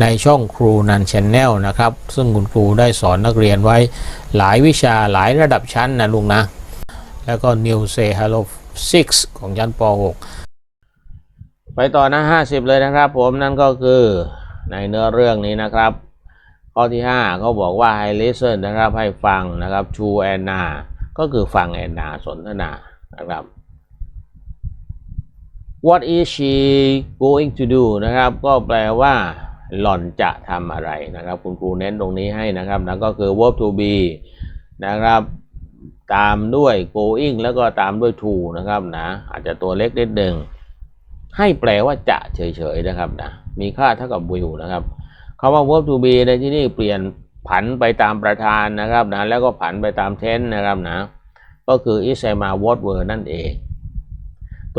ในช่องครูนันชแนลนะครับ ซึ่งคุณครูได้สอนนักเรียนไว้หลายวิชาหลายระดับชั้นนะลุงนะ แล้วก็ New Say Hello 6 ของชั้นป .6 ไปต่อหน้า50 เลยนะครับผมนั่นก็คือในเนื้อเรื่องนี้นะครับ ข้อที่ 5 เขาบอกว่าให้ listen นะครับให้ฟังนะครับ to Anna ก็คือฟังแอนนาสนทนานะครับ What is she going to do นะครับ ก็แปลว่า หล่อนจะทำอะไรนะครับ คุณครูเน้นตรงนี้ให้นะครับนั่นก็คือ verb to be นะครับตามด้วย going แล้วก็ตามด้วย to นะครับนะอาจจะตัวเล็กนิดหนึ่งให้แปลว่าจะเฉยๆนะครับนะมีค่าเท่ากับ will นะครับคำว่า verb to be ในที่นี้เปลี่ยนผันไปตามประธานนะครับนะแล้วก็ผันไปตาม tense นะครับนะก็คือ is am are what were นั่นเอง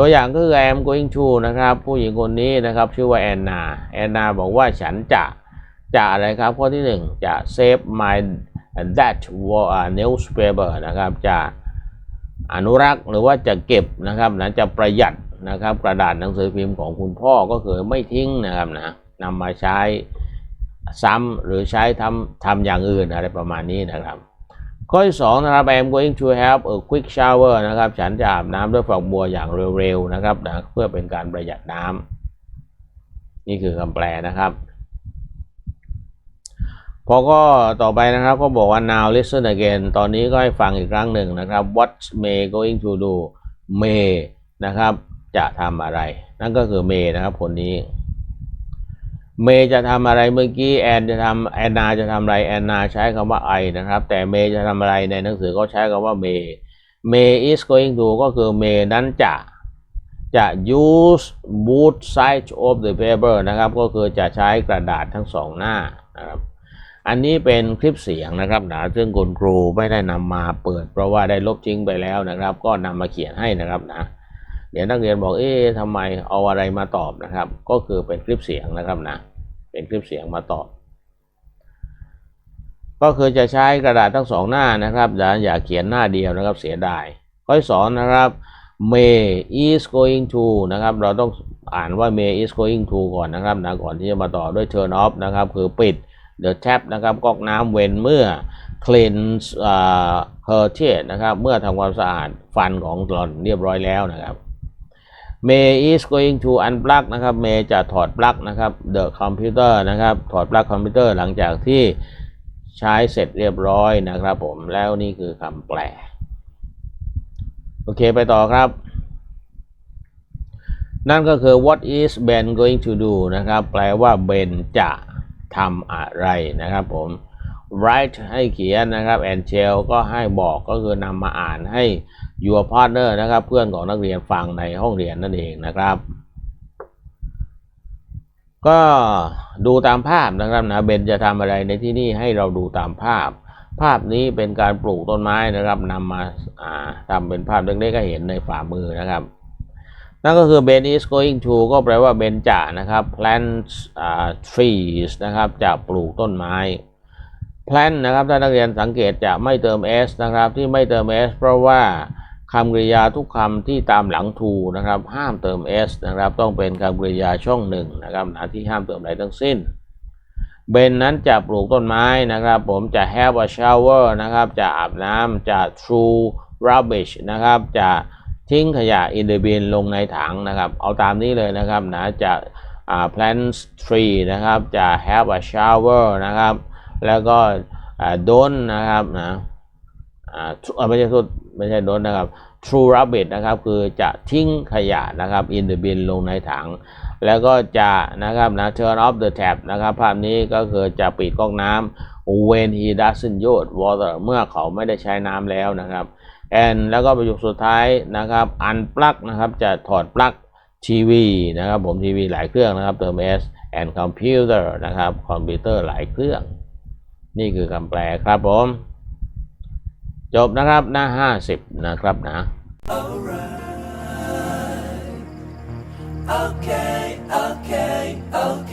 ตัวอย่างก็คือ I am going to นะครับ ผู้หญิงคนนี้นะครับ ชื่อว่าแอนนาแอนนาบอกว่าฉันจะจะอะไรครับข้อที่หนึ่งจะ save my that newspaper นะครับจะอนุรักษ์หรือว่าจะเก็บนะครับนะจะประหยัดนะครับ กระดาษหนังสือพิมพ์ของคุณพ่อก็คือไม่ทิ้งนะครับนะนำมาใช้ซ้ำหรือใช้ทำทำอย่างอื่นอะไรประมาณนี้นะครับ ข้อที่สองนะครับ I am going to have a quick shower นะครับ ฉันจะอาบน้ำด้วยฝักบัวอย่างเร็วๆนะครับนะเพื่อเป็นการประหยัดน้ำนี่คือคำแปลนะครับพอก็ต่อไปนะครับก็บอกว่า now listen again ตอนนี้ก็ให้ฟังอีกครั้งหนึ่งนะครับ what May going to do May นะครับ จะทำอะไร นั่นก็คือ May นะครับคนนี้ เมย์จะทำอะไรเมื่อกี้แอนจะทำแอนนาจะทำอะไรแอนนาใช้คำว่าไอนะครับ แต่เมย์จะทำอะไรในหนังสือก็ใช้คำว่าเมย์เมย์ is going to ก็คือเมย์นั้นจะจะ use both sides of the paper นะครับ ก็คือจะใช้กระดาษทั้งสองหน้านะครับอันนี้เป็นคลิปเสียงนะครับนะซึ่งคุณครูไม่ได้นำมาเปิด เพราะว่าได้ลบทิ้งไปแล้วนะครับ ก็นำมาเขียนให้นะครับนะเดี๋ยวนักเรียนบอกเอ๊ะทำไมเอาอะไรมาตอบนะครับ ก็คือเป็นคลิปเสียงนะครับนะ เป็นคลิปเสียงมาตอบก็คือจะใช้กระดาษทั้งสองหน้านะครับอย่าอย่าเขียนหน้าเดียวนะครับเสียดายข้อสองนะครับ May is going to นะครับ เราต้องอ่านว่า May is going to ก่อนนะครับนะก่อนที่จะมาต่อด้วย turn off นะครับ คือปิด the tap นะครับก๊อกน้ำเว้นเมื่อ cleanse uh, her teeth นะครับ เมื่อทำความสะอาดฟันของหล่อนเรียบร้อยแล้วนะครับ May is going to unplug นะครับ May จะถอดปลั๊กนะครับ the computer นะครับ ถอดปลั๊กคอมพิวเตอร์หลังจากที่ใช้เสร็จเรียบร้อยนะครับผม แล้วนี่คือคำแปล โอเคไปต่อครับ นั่นก็คือ what is Ben going to do นะครับ แปลว่า Ben จะทำอะไรนะครับผม write ให้เขียนนะครับ and tell ก็ให้บอกก็คือนำมาอ่านให้ your partner นะครับ เพื่อนของนักเรียนฟังในห้องเรียนนั่นเองนะครับ ก็ดูตามภาพนะครับนะเบนจะทำอะไรในที่นี่ให้เราดูตามภาพ ภาพนี้เป็นการปลูกต้นไม้นะครับนำมาาทำเป็นภาพเล็กๆก็เห็นในฝ่ามือนะครับ นั่นก็คือ Ben is going to ก็แปลว่าเบนจะนะครับ plant trees นะครับจะปลูกต้นไม้ plant นะครับถ้านักเรียนสังเกตจะไม่เติม s นะครับที่ไม่เติม s เพราะว่า คำกริยาทุกคำที่ตามหลัง to นะครับ ห้ามเติม s นะครับ ต้องเป็นคำกริยาช่องหนึ่งนะครับหนะที่ห้ามเติมอะไรทั้งสิ้นเบนนั้นจะปลูกต้นไม้นะครับ ผมจะ have a shower นะครับ จะอาบน้ำจะ throw rubbish นะครับ จะทิ้งขยะ in the bin ลงในถังนะครับ เอาตามนี้เลยนะครับนะจะ plant tree นะครับ จะ have a shower นะครับ แล้วก็ don't นะครับนะอ่าไม่ใช่ทุ ไม่ใช่ don't นะครับ true rubbish นะครับคือจะทิ้งขยะนะครับ in the bin ลงในถัง แล้วก็จะนะครับนะ turn off the tap นะครับ ภาพนี้ก็คือจะปิดก๊อกน้ำ when he doesn't use water เมื่อเขาไม่ได้ใช้น้ำแล้วนะครับ and แล้วก็ประโยคสุดท้ายนะครับ unplug นะครับจะถอดปลั๊กทีวีนะครับผมทีวีหลายเครื่องนะครับเติม s and computer นะครับคอมพิวเตอร์หลายเครื่อง นี่คือคำแปลครับผม จบนะครับหน้า 50 นะครับนะ right. Okay, okay, okay.